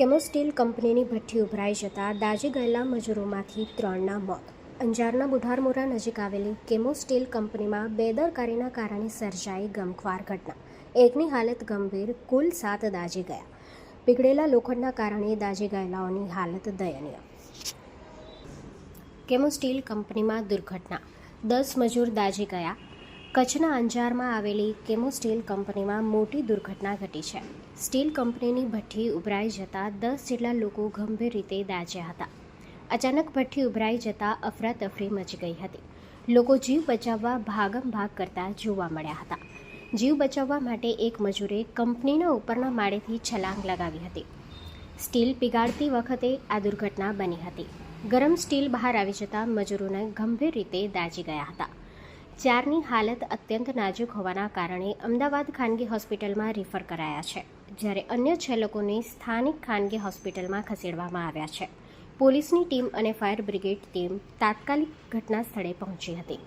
Chemo steel કંપનીની ભઠ્ઠી ઉભરાઈ જતાં દાઝી ગયેલા મજૂરોમાંથી ત્રણના મોત. અંજારના બુઢારમોરા નજીક આવેલી કેમો સ્ટીલ કંપનીમાં બેદરકારીના કારણે સર્જાઈ ગમખ્વાર ઘટના. એકની હાલત ગંભીર, કુલ સાત દાઝી ગયા. પીગળેલા લોખંડના કારણે દાઝી ગયેલાઓની હાલત દયનીય. કેમો સ્ટીલ કંપનીમાં દુર્ઘટના. દસ મજૂર દાઝી ગયા. કચ્છના અંજારમાં આવેલી કેમો સ્ટીલ કંપનીમાં મોટી દુર્ઘટના ઘટી છે. સ્ટીલ કંપનીની ભઠ્ઠી ઉભરાઈ જતાં દસ જેટલા લોકો ગંભીર રીતે દાઝ્યા હતા. અચાનક ભઠ્ઠી ઉભરાઈ જતાં અફરાતફરી મચી ગઈ હતી. લોકો જીવ બચાવવા ભાગમ ભાગ કરતા જોવા મળ્યા હતા. જીવ બચાવવા માટે એક મજૂરે કંપનીના ઉપરના માળેથી છલાંગ લગાવી હતી. સ્ટીલ પીગાળતી વખતે આ દુર્ઘટના બની હતી. ગરમ સ્ટીલ બહાર આવી જતાં મજૂરોને ગંભીર રીતે દાઝી ગયા હતા. ચારની હાલત અત્યંત નાજુક હોવાના કારણે અમદાવાદ ખાનગી હોસ્પિટલમાં રિફર કરાયા છે, જ્યારે અન્ય છ લોકોને સ્થાનિક ખાનગી હોસ્પિટલમાં ખસેડવામાં આવ્યા છે. પોલીસની ટીમ અને ફાયર બ્રિગેડ ટીમ તાત્કાલિક ઘટના સ્થળે પહોંચી હતી.